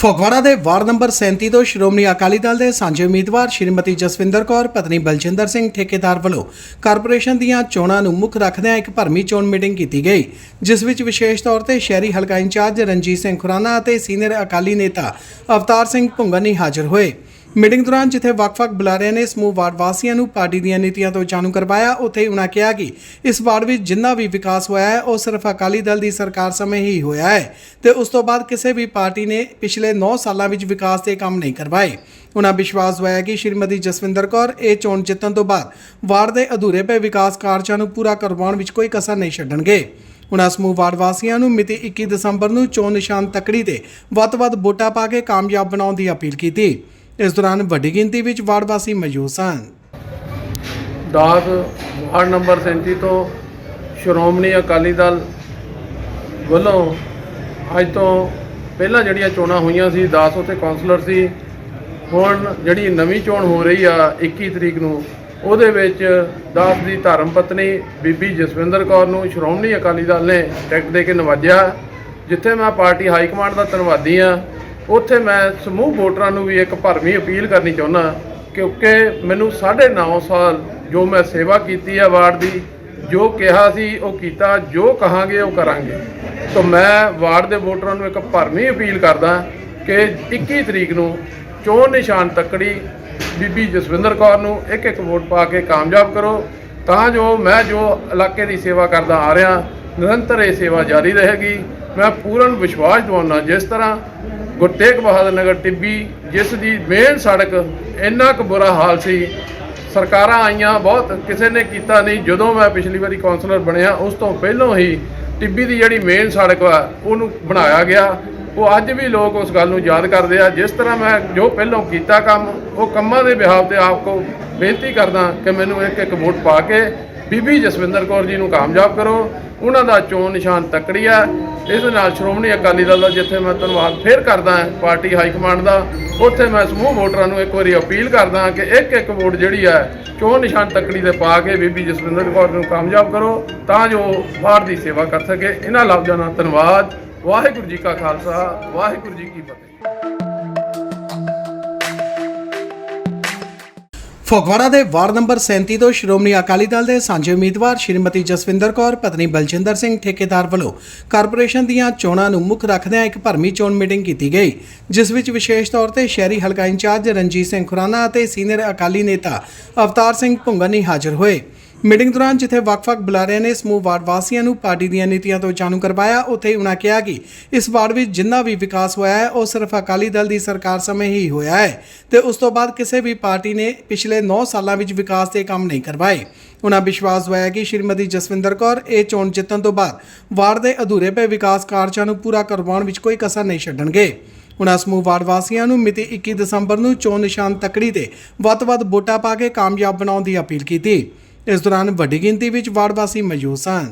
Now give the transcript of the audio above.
ਫਗਵਾੜਾ ਦੇ ward number 37 ਤੋਂ ਸ਼੍ਰੋਮਣੀ ਅਕਾਲੀ ਦਲ ਦੇ ਸਾਂਝੇ ਉਮੀਦਵਾਰ ਸ਼੍ਰੀਮਤੀ ਜਸਵਿੰਦਰ ਕੌਰ, ਪਤਨੀ ਬਲਜਿੰਦਰ ਸਿੰਘ ਠੇਕੇਦਾਰ ਵੱਲੋਂ ਕਾਰਪੋਰੇਸ਼ਨ ਦੀਆਂ ਚੋਣਾਂ ਨੂੰ ਮੁੱਖ ਰੱਖਦਿਆਂ ਇੱਕ ਭਰਮੀ ਚੋਣ ਮੀਟਿੰਗ ਕੀਤੀ ਗਈ, ਜਿਸ ਵਿੱਚ ਵਿਸ਼ੇਸ਼ ਤੌਰ ਤੇ ਸ਼ਹਿਰੀ ਹਲਕਾ ਇੰਚਾਰਜ ਰਣਜੀਤ ਸਿੰਘ ਖੁਰਾਨਾ ਅਤੇ ਸੀਨੀਅਰ ਅਕਾਲੀ ਨੇਤਾ ਅਵਤਾਰ ਸਿੰਘ ਭੁੰਗਨੀ ਹਾਜ਼ਰ ਹੋਏ। ਮੀਟਿੰਗ ਦੌਰਾਨ ਜਿੱਥੇ ਵੱਖ-ਵੱਖ ਬੁਲਾਰਿਆਂ ਨੇ ਸਮੂਹ ਵਾਰਡ ਵਾਸੀਆਂ ਨੂੰ ਪਾਰਟੀ ਦੀਆਂ ਨੀਤੀਆਂ ਤੋਂ ਜਾਣੂ ਕਰਵਾਇਆ, ਉੱਥੇ ਹੀ ਉਨ੍ਹਾਂ ਕਿਹਾ ਕਿ ਇਸ ਵਾਰਡ ਵਿੱਚ ਜਿੰਨਾ ਵੀ ਵਿਕਾਸ ਹੋਇਆ ਹੈ, ਉਹ ਸਿਰਫ ਅਕਾਲੀ ਦਲ ਦੀ ਸਰਕਾਰ ਸਮੇਂ ਹੀ ਹੋਇਆ ਹੈ ਤੇ ਉਸ ਤੋਂ ਬਾਅਦ ਕਿਸੇ ਵੀ ਪਾਰਟੀ ਨੇ ਪਿਛਲੇ 9 ਸਾਲਾਂ ਵਿੱਚ ਵਿਕਾਸ ਦੇ ਕੰਮ ਨਹੀਂ ਕਰਵਾਏ। ਉਨ੍ਹਾਂ ਵਿਸ਼ਵਾਸ ਦਵਾਇਆ ਕਿ ਸ਼੍ਰੀਮਤੀ ਜਸਵਿੰਦਰ ਕੌਰ ਇਹ ਚੋਣ ਜਿੱਤਣ ਤੋਂ ਬਾਅਦ ਵਾਰਡ ਦੇ ਅਧੂਰੇ ਪਏ ਵਿਕਾਸ ਕਾਰਜਾਂ ਨੂੰ ਪੂਰਾ ਕਰਵਾਉਣ ਵਿੱਚ ਕੋਈ ਕਸਰ ਨਹੀਂ ਛੱਡਣਗੇ। ਉਨ੍ਹਾਂ ਸਮੂਹ ਵਾਰਡ ਵਾਸੀਆਂ ਨੂੰ ਮਿਤੀ 21 ਦਸੰਬਰ ਨੂੰ ਚੋਣ ਨਿਸ਼ਾਨ ਤਕੜੀ ਤੇ ਵੱਧ ਤੋਂ ਵੱਧ ਵੋਟਾਂ ਪਾ ਕੇ ਕਾਮਯਾਬ ਬਣਾਉਣ ਦੀ ਅਪੀਲ ਕੀਤੀ। ਇਸ ਦੌਰਾਨ ਵੱਡੀ ਗਿਣਤੀ ਵਿੱਚ ਵਾਰਡ ਵਾਸੀ ਮੌਜੂਦ ਸਨ। ਦਾਸ ਵਾਰਡ ਨੰਬਰ 37 ਤੋਂ ਸ਼੍ਰੋਮਣੀ ਅਕਾਲੀ ਦਲ ਵੱਲੋਂ ਅੱਜ ਤੋਂ ਪਹਿਲਾਂ ਜਿਹੜੀਆਂ ਚੋਣਾਂ ਹੋਈਆਂ ਸੀ, ਦਾਸ ਉੱਥੇ ਕਾਉਂਸਲਰ ਸੀ, ਹੁਣ ਜਿਹੜੀ ਨਵੀਂ ਚੋਣ ਹੋ ਰਹੀ ਆ 21 ਤਰੀਕ ਨੂੰ, ਉਹਦੇ ਵਿੱਚ ਦਾਸ ਦੀ ਧਰਮ ਪਤਨੀ ਬੀਬੀ ਜਸਵਿੰਦਰ ਕੌਰ ਨੂੰ ਸ਼੍ਰੋਮਣੀ ਅਕਾਲੀ ਦਲ ਨੇ ਟਿਕਟ ਦੇ ਕੇ ਨਵਾਜਿਆ, ਜਿੱਥੇ ਮੈਂ ਪਾਰਟੀ ਹਾਈ ਕਮਾਂਡ ਦਾ ਧੰਨਵਾਦੀ ਆ ਉੱਥੇ ਮੈਂ ਸਮੂਹ ਵੋਟਰਾਂ ਨੂੰ ਵੀ ਇੱਕ ਭਰਵੀਂ ਅਪੀਲ ਕਰਨੀ ਚਾਹੁੰਦਾ ਕਿਉਂਕਿ ਮੈਨੂੰ 9.5 ਸਾਲ ਜੋ ਮੈਂ ਸੇਵਾ ਕੀਤੀ ਹੈ ਵਾਰਡ ਦੀ, ਜੋ ਕਿਹਾ ਸੀ ਉਹ ਕੀਤਾ, ਜੋ ਕਹਾਂਗੇ ਉਹ ਕਰਾਂਗੇ। ਤਾਂ ਮੈਂ ਵਾਰਡ ਦੇ ਵੋਟਰਾਂ ਨੂੰ ਇੱਕ ਭਰਵੀਂ ਅਪੀਲ ਕਰਦਾ ਕਿ 21 ਤਰੀਕ ਨੂੰ ਚੋਣ ਨਿਸ਼ਾਨ ਤੱਕੜੀ ਬੀਬੀ ਜਸਵਿੰਦਰ ਕੌਰ ਨੂੰ ਇੱਕ ਇੱਕ ਵੋਟ ਪਾ ਕੇ ਕਾਮਯਾਬ ਕਰੋ। ਤਾਂ ਜੋ ਮੈਂ ਜੋ ਇਲਾਕੇ ਦੀ ਸੇਵਾ ਕਰਦਾ ਆ ਰਿਹਾ, ਨਿਰੰਤਰ ਇਹ ਸੇਵਾ ਜਾਰੀ ਰਹੇਗੀ। ਮੈਂ ਪੂਰਨ ਵਿਸ਼ਵਾਸ ਦਿਵਾਉਣਾ ਜਿਸ ਤਰ੍ਹਾਂ ਗੁਰੂ ਤੇਗ ਬਹਾਦਰ ਨਗਰ ਟਿੱਬੀ, ਜਿਸ ਦੀ ਮੇਨ ਸੜਕ ਇੰਨਾ ਕੁ ਬੁਰਾ ਹਾਲ ਸੀ। ਸਰਕਾਰਾਂ ਆਈਆਂ, ਬਹੁਤ ਕਿਸੇ ਨੇ ਕੀਤਾ ਨਹੀਂ। ਜਦੋਂ ਮੈਂ ਪਿਛਲੀ ਵਾਰੀ ਕਾਉਂਸਲਰ ਬਣਿਆ, ਉਸ ਤੋਂ ਪਹਿਲਾਂ ਹੀ ਟਿੱਬੀ ਦੀ ਜਿਹੜੀ ਮੇਨ ਸੜਕ ਵਾ ਉਹਨੂੰ ਬਣਾਇਆ ਗਿਆ। ਉਹ ਅੱਜ ਵੀ ਲੋਕ ਉਸ ਗੱਲ ਨੂੰ ਯਾਦ ਕਰਦੇ ਆ। ਜਿਸ ਤਰ੍ਹਾਂ ਮੈਂ ਜੋ ਪਹਿਲਾਂ ਕੀਤਾ ਕੰਮ, ਉਹ ਕੰਮਾਂ ਦੇ ਬਿਹਾਵ ਤੇ ਆਪ ਕੋ ਬੇਨਤੀ ਕਰਦਾ ਕਿ ਮੈਨੂੰ ਇੱਕ ਇੱਕ ਵੋਟ ਪਾ ਕੇ ਬੀਬੀ ਜਸਵਿੰਦਰ ਕੌਰ ਜੀ ਨੂੰ ਕਾਮਯਾਬ ਕਰੋ। ਉਹਨਾਂ ਦਾ ਚੋਣ ਨਿਸ਼ਾਨ ਤੱਕੜੀ ਹੈ ਇਸ ਦੇ ਨਾਲ ਸ਼੍ਰੋਮਣੀ ਅਕਾਲੀ ਦਲ ਦਾ ਜਿੱਥੇ ਮੈਂ ਧੰਨਵਾਦ ਫੇਰ ਕਰਦਾ ਹਾਂ, ਪਾਰਟੀ ਹਾਈ ਕਮਾਂਡ ਦਾ, ਉੱਥੇ ਮੈਂ ਸਮੂਹ ਵੋਟਰਾਂ ਨੂੰ ਇੱਕ ਵਾਰੀ ਅਪੀਲ ਕਰਦਾ ਕਿ ਇੱਕ ਇੱਕ ਵੋਟ ਜਿਹੜੀ ਹੈ ਚੋਣ ਨਿਸ਼ਾਨ ਤੱਕੜੀ 'ਤੇ ਪਾ ਕੇ ਬੀਬੀ ਜਸਵਿੰਦਰ ਕੌਰ ਨੂੰ ਕਾਮਯਾਬ ਕਰੋ, ਤਾਂ ਜੋ ਬਾਹਰ ਦੀ ਸੇਵਾ ਕਰ ਸਕੇ। ਇਹਨਾਂ ਲਫ਼ਜ਼ਾਂ ਨਾਲ ਧੰਨਵਾਦ। ਵਾਹਿਗੁਰੂ ਜੀ ਕਾ ਖਾਲਸਾ, ਵਾਹਿਗੁਰੂ ਜੀ ਕੀ ਫਤਿਹ। ਫਗਵਾੜਾ ਦੇ ਵਾਰਡ ਨੰਬਰ 37 ਤੋਂ ਸ਼੍ਰੋਮਣੀ ਅਕਾਲੀ ਦਲ ਦੇ ਸਾਂਝੇ ਉਮੀਦਵਾਰ ਸ਼੍ਰੀਮਤੀ ਜਸਵਿੰਦਰ ਕੌਰ, ਪਤਨੀ ਬਲਜਿੰਦਰ ਸਿੰਘ ਠੇਕੇਦਾਰ ਵੱਲੋਂ ਕਾਰਪੋਰੇਸ਼ਨ ਦੀਆਂ ਚੋਣਾਂ ਨੂੰ ਮੁੱਖ ਰੱਖਦਿਆਂ ਇੱਕ ਭਰਮੀ ਚੋਣ ਮੀਟਿੰਗ ਕੀਤੀ ਗਈ, ਜਿਸ ਵਿੱਚ ਵਿਸ਼ੇਸ਼ ਤੌਰ ਤੇ ਸ਼ਹਿਰੀ ਹਲਕਾ ਇੰਚਾਰਜ ਰਣਜੀਤ ਸਿੰਘ ਖੁਰਾਨਾ ਅਤੇ ਸੀਨੀਅਰ ਅਕਾਲੀ ਨੇਤਾ ਅਵਤਾਰ ਸਿੰਘ ਭੁੰਗਨੀ ਹਾਜ਼ਰ ਹੋਏ। ਮੀਟਿੰਗ ਦੌਰਾਨ ਜਿੱਥੇ ਵੱਖ-ਵੱਖ ਬੁਲਾਰਿਆਂ ਨੇ ਸਮੂਹ ਵਾਰਡ ਵਾਸੀਆਂ ਨੂੰ ਪਾਰਟੀ ਦੀਆਂ ਨੀਤੀਆਂ ਤੋਂ ਜਾਣੂ ਕਰਵਾਇਆ, ਉੱਥੇ ਉਨ੍ਹਾਂ ਕਿਹਾ ਕਿ ਇਸ ਵਾਰਡ ਵਿੱਚ ਜਿੰਨਾ ਵੀ ਵਿਕਾਸ ਹੋਇਆ ਹੈ, ਉਹ ਸਿਰਫ ਅਕਾਲੀ ਦਲ ਦੀ ਸਰਕਾਰ ਸਮੇਂ ਹੀ ਹੋਇਆ ਹੈ ਤੇ ਉਸ ਤੋਂ ਬਾਅਦ ਕਿਸੇ ਵੀ ਪਾਰਟੀ ਨੇ ਪਿਛਲੇ 9 ਸਾਲਾਂ ਵਿੱਚ ਵਿਕਾਸ ਦੇ ਕੰਮ ਨਹੀਂ ਕਰਵਾਏ। ਉਨ੍ਹਾਂ ਵਿਸ਼ਵਾਸ ਦਵਾਇਆ ਕਿ ਸ਼੍ਰੀਮਤੀ ਜਸਵਿੰਦਰ ਕੌਰ ਇਹ ਚੋਣ ਜਿੱਤਣ ਤੋਂ ਬਾਅਦ ਵਾਰਡ ਦੇ ਅਧੂਰੇ ਪਏ ਵਿਕਾਸ ਕਾਰਜਾਂ ਨੂੰ ਪੂਰਾ ਕਰਵਾਉਣ ਵਿੱਚ ਕੋਈ ਕਸਰ ਨਹੀਂ ਛੱਡਣਗੇ। ਉਨ੍ਹਾਂ ਸਮੂਹ ਵਾਰਡ ਵਾਸੀਆਂ ਨੂੰ ਮਿਤੀ 21 ਦਸੰਬਰ ਨੂੰ ਚੋਣ ਨਿਸ਼ਾਨ ਤਕੜੀ ਤੇ ਵੱਧ ਤੋਂ ਵੱਧ ਵੋਟਾਂ ਪਾ ਕੇ ਕਾਮਯਾਬ ਬਣਾਉਣ ਦੀ ਅਪੀਲ ਕੀਤੀ। ਇਸ ਦੌਰਾਨ ਵੱਡੀ ਗਿਣਤੀ ਵਿੱਚ ਵਾਰਡ ਵਾਸੀ ਮੌਜੂਦ ਸਨ।